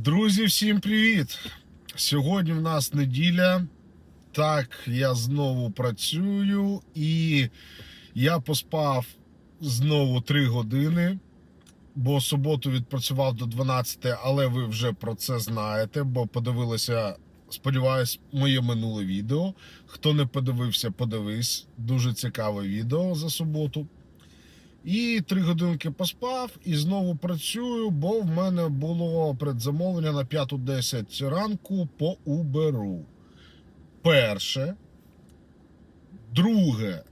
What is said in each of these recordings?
Друзі, всім привіт! Сьогодні в нас неділя. Так, я знову працюю і я поспав знову 3 години, бо суботу відпрацював до 12, але ви вже про це знаєте, бо подивилися, сподіваюсь, моє минуле відео. Хто не подивився, подивись. Дуже цікаве відео за суботу. І три годинки поспав і знову працюю, бо в мене було предзамовлення на 5.10 ранку по Uber. Перше. Друге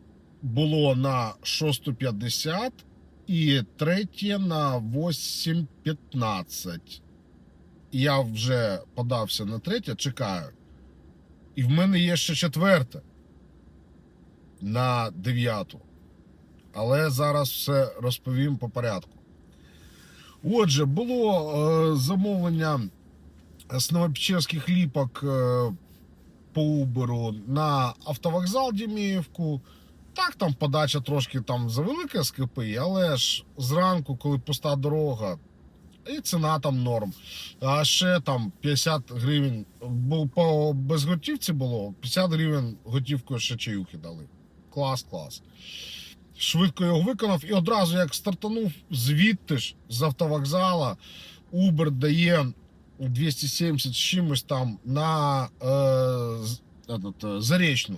було на 6.50 і третє на 8.15. Я вже подався на третє, чекаю. І в мене є ще четверте на 9. Але зараз все розповім по порядку. Отже, було е, замовлення з Новопечерських ліпок е, по Уберу на автовокзал Діміївку. Так, там подача трошки там завелика з КПІ, але ж зранку, коли пуста дорога, і ціна там норм. А ще там 50 гривень, бо по безготівці було 50 гривень готівкою ще чаюхи дали. Клас, клас швидко його виконав і одразу як стартанув звідти ж з автовокзала, Uber дає 270 з чимось там на е, этот, е, зарічну.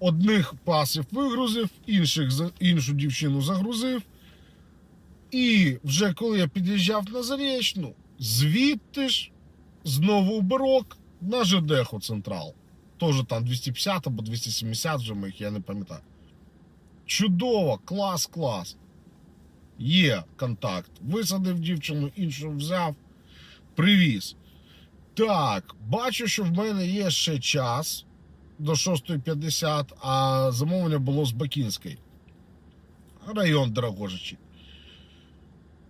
Одних пасів вигрузив, інших іншу дівчину загрузив. І вже коли я під'їжджав на зарічну, звідти ж знову убирок на ЖДХу Централ. Теж там 250 або 270 вже моїх, я не пам'ятаю. Чудово, клас, клас. Є контакт. Висадив дівчину, іншу взяв, привіз. Так, бачу, що в мене є ще час до 6.50, а замовлення було з Бакінської. Район Дорогожичі.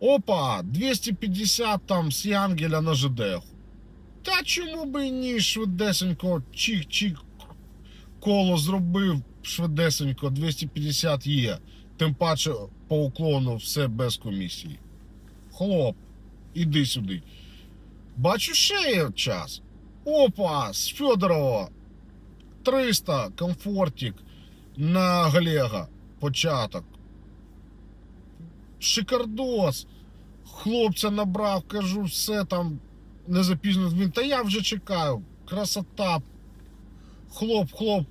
Опа, 250 там з Янгеля на ЖДХу. Та чому би ні, швидесенько, чик-чик, коло зробив швидесенько, 250 є. Тим паче по уклону все без комісії. Хлоп, іди сюди. Бачу, ще є час. Опа, з Федорова 300 комфортик на Глега. Початок. Шикардос. Хлопця набрав, кажу, все там не запізно. Він, та я вже чекаю. Красота. Хлоп, хлоп,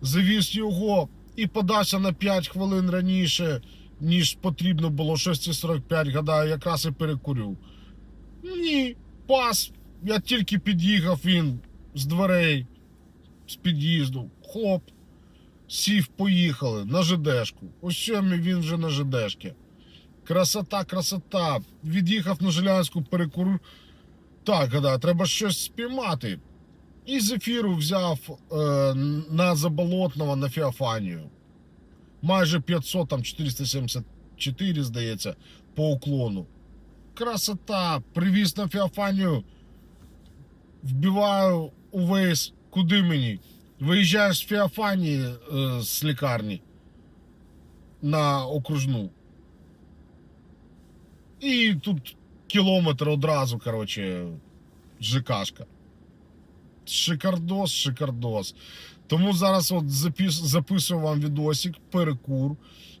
завіз його і подався на 5 хвилин раніше, ніж потрібно було 6.45, гадаю, якраз і перекурю. Ні, пас. Я тільки під'їхав він з дверей, з під'їзду. Хлоп. Сів, поїхали на ЖДшку. Ось сьомі він вже на ЖДшки. Красота, красота. Від'їхав на Жилянську перекурю. Так, гадаю, треба щось спіймати. І з ефіру взяв е, на Заболотного на Феофанію. Майже 500, там 474, здається, по уклону. Красота! Привіз на Феофанію. Вбиваю увесь, куди мені? Виїжджаєш з Феофанії е, з лікарні на окружну. І тут кілометр одразу, коротше, ЖКшка. Шикардос, шикардос. Тому зараз от запис, записую вам відосик, перекур,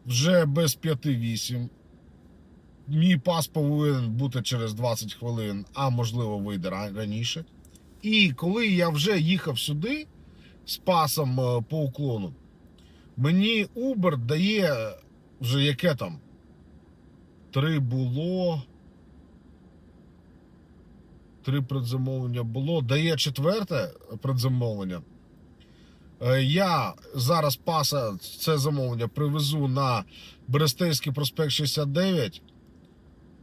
вже без 5-8. Мій пас повинен бути через 20 хвилин, а можливо вийде раніше. І коли я вже їхав сюди з пасом е, по уклону, мені Uber дає вже яке там? Три було. Три предзамовлення було. Дає четверте предзамовлення. Е, Я зараз паса це замовлення привезу на Берестейський проспект 69.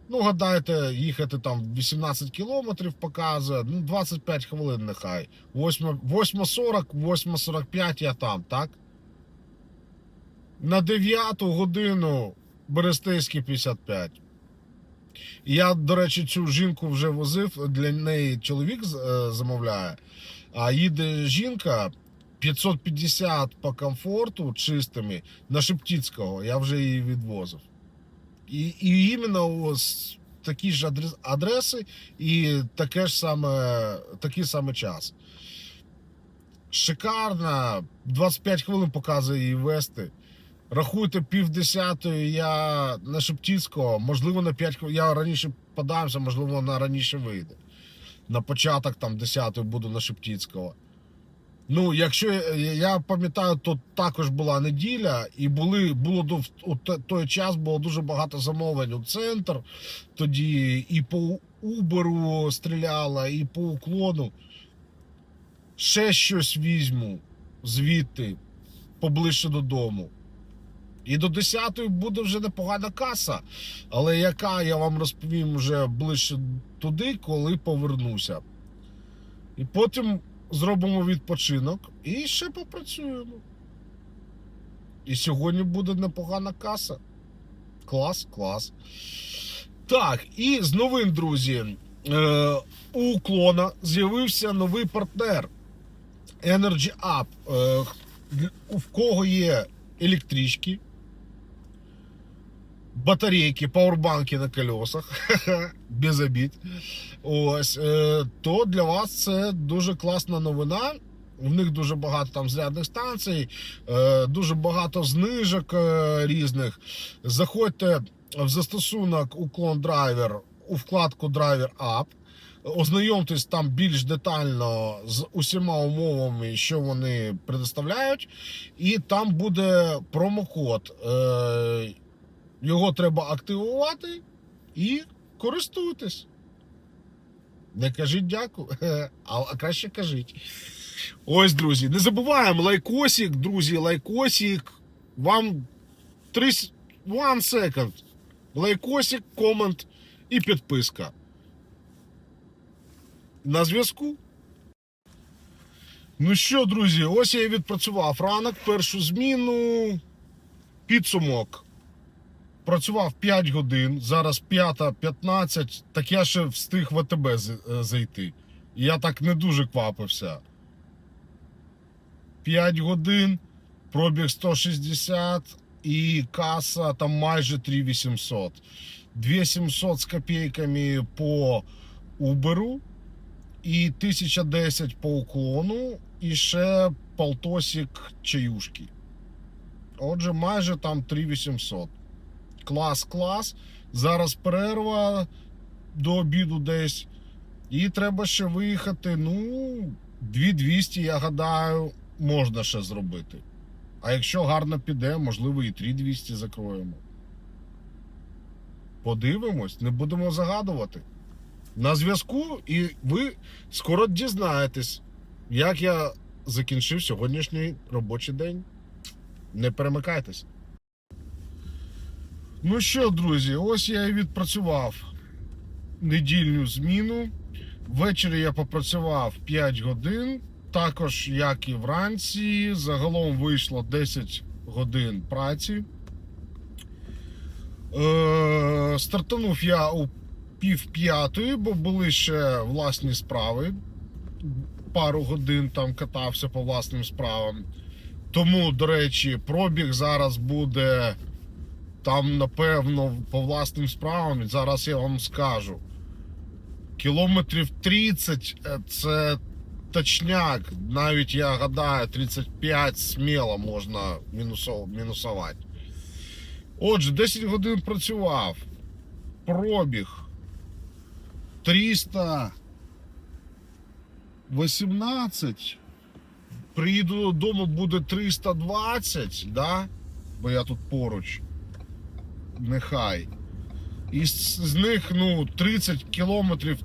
Ну, гадайте, їхати там 18 кілометрів показує, ну 25 хвилин нехай. 8.40, 8.45 я там, так? На 9 годину Берестейський 55. Я, до речі, цю жінку вже возив. Для неї чоловік е, замовляє. А їде жінка 550 по комфорту чистими на Шептицького. Я вже її відвозив. І, і іменно ось такі ж адреси і таке ж саме, такий саме час. Шикарна, 25 хвилин показує її вести. Рахуйте пів десятої, я на Шептицького, можливо, на 5 хвилин. Я раніше подамся, можливо, вона раніше вийде. На початок там 10 буду на Шептицького. Ну, якщо я- я пам'ятаю, то також була неділя, і були, було у той час було дуже багато замовлень у центр. Тоді і по Уберу стріляла, і по уклону. Ще щось візьму звідти поближче додому. І до 10-ї буде вже непогана каса. Але яка я вам розповім вже ближче туди, коли повернуся. І потім зробимо відпочинок і ще попрацюємо. І сьогодні буде непогана каса. Клас, клас. Так, і з новин, друзі. Е, у уклона з'явився новий партнер Energy Up. Е, в кого є електрички, батарейки, пауербанки на колесах, без обід. Ось, е, то для вас це дуже класна новина. В них дуже багато там зарядних станцій, е, дуже багато знижок е, різних. Заходьте в застосунок Уклон Драйвер у вкладку Driver App. Ознайомтесь там більш детально з усіма умовами, що вони предоставляють, і там буде промокод. Його треба активувати і користуйтесь. Не кажіть дякую, а краще кажіть. Ось, друзі, не забуваємо лайкосик, друзі, лайкосик. Вам 3 с- one second. Лайкосик, комент і підписка. На зв'язку. Ну що, друзі, ось я відпрацював ранок, першу зміну. Підсумок. Працював 5 годин, зараз 5.15, так я ще встиг в АТБ е, зайти. Я так не дуже квапився. 5 годин, пробіг 160 і каса там майже 3800. 2700 з копійками по Uber і 1010 по уклону, і ще полтосик чаюшки. Отже, майже там 3800. Клас, клас. Зараз перерва до обіду десь. І треба ще виїхати. Ну, 2200, я гадаю, можна ще зробити. А якщо гарно піде, можливо, і 3200 закроємо. Подивимось, не будемо загадувати. На зв'язку, і ви скоро дізнаєтесь, як я закінчив сьогоднішній робочий день. Не перемикайтесь. Ну що, друзі, ось я і відпрацював недільну зміну. Ввечері я попрацював 5 годин, також як і вранці. Загалом вийшло 10 годин праці. Е, стартанув я у пів п'ятої, бо були ще власні справи. Пару годин там катався по власним справам. Тому, до речі, пробіг зараз буде там, напевно, по власним справам. Зараз я вам скажу. Кілометрів 30 е, це точняк. Навіть я гадаю, 35 сміло можна мінусувати. Отже, 10 годин працював. Пробіг 318. Приїду додому, буде 320, да? бо я тут поруч. Нехай. І з, них ну, 30 кілометрів,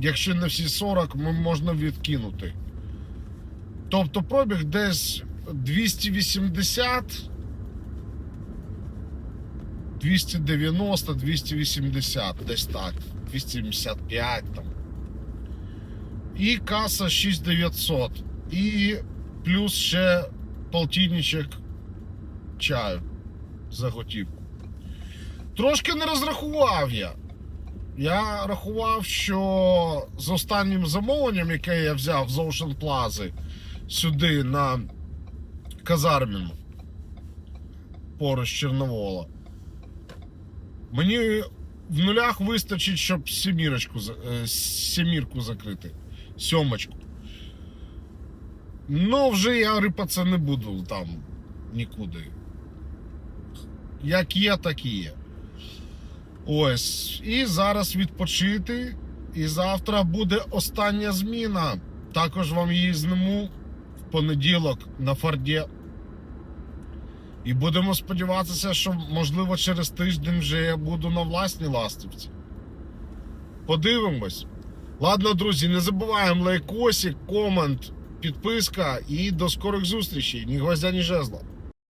якщо не всі 40, м- можна відкинути. Тобто пробіг десь 280, 290, 280, десь так. 275 там. І каса 6900. І плюс ще полтинничок чаю за готівку. Трошки не розрахував я. Я рахував, що з останнім замовленням, яке я взяв з Ocean Plaza сюди на Казарміну поруч Чорновола, мені в нулях вистачить, щоб сімірочку, е, сімірку закрити. Сьомочку. Ну, вже я рипатися не буду там нікуди. Як є, так і є. Ось. І зараз відпочити. І завтра буде остання зміна. Також вам її зніму в понеділок на Форді. І будемо сподіватися, що можливо через тиждень вже я буду на власній ластівці. Подивимось. Ладно, друзі, не забуваємо лайкосик, комент, підписка і до скорих зустрічей. Ні гвоздя, ні жезла.